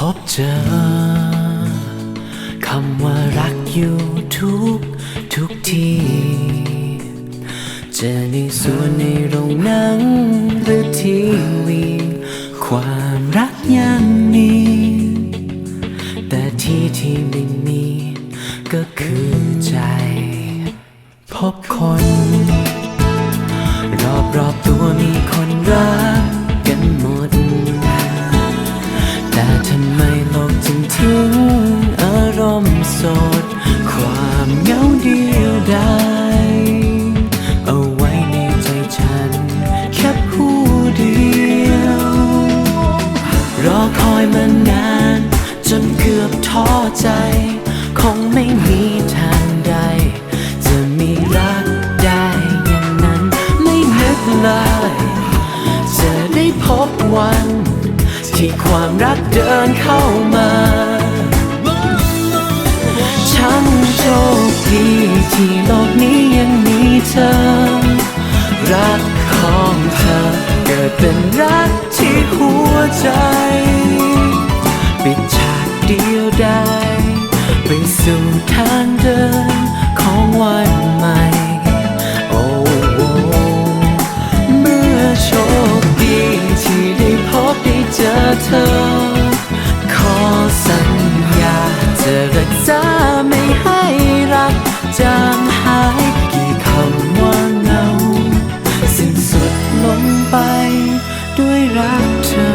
พบเจอคำว่ารักอยู่ทุกทุกที่เจอในสวนในโรงหนังหรือทีวี ความรักยัง ลกจึงอารมณ์สด ความเหงาเดียวดายเอาไว้ในใจฉัน แค่ผู้เดียว รอคอยมานาน จนเกือบท้อใจ คงไม่มีทางใด จะมีรักได้อย่างนั้น ไม่นึกเลย จะได้พบวัน ที่ความรักเดินเข้ามาฉันโชคดีที่โลกนี้ยังมีเธอ รักของเธอเกิดเป็นรักที่หัวใจปิดฉากเดียวได้ไปสู่ทางเดินของวันใหม่ รักเธอ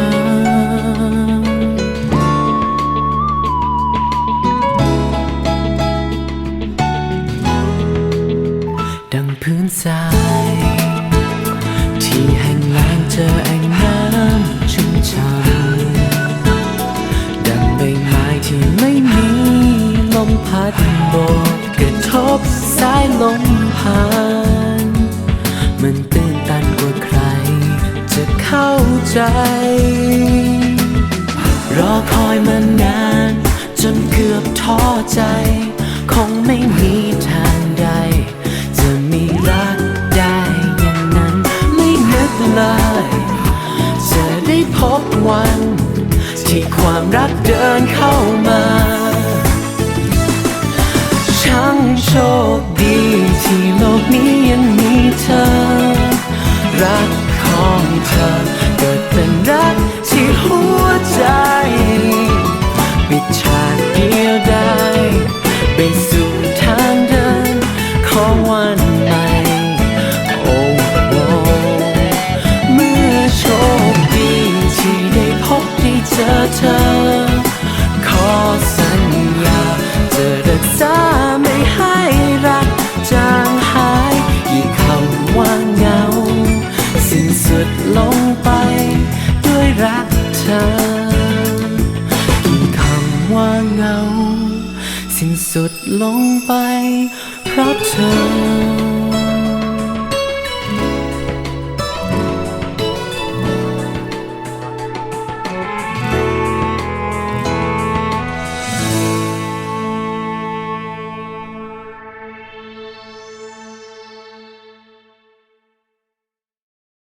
ดังพื้นทราย ที่แห้งแล้งเจอแอ่งน้ำชุ่มช่ำดังใบไม้ที่ไม่มีลมพัดโบกกระทบสายลมผ่านมันตื้น เข้าใจ รอคอยมานาน จนเกือบท้อใจ คงไม่มีทางใด จะมีรักได้อย่างนั้น ไม่นึกเลยจะได้พบวัน ที่ความรักเดินเข้ามาช่างโชคดีที่โลกนี้ยัง ดลงไป ด้วยรักเธอกี่คำว่าเหงา สิ้นสุดลงไป เพราะเธอ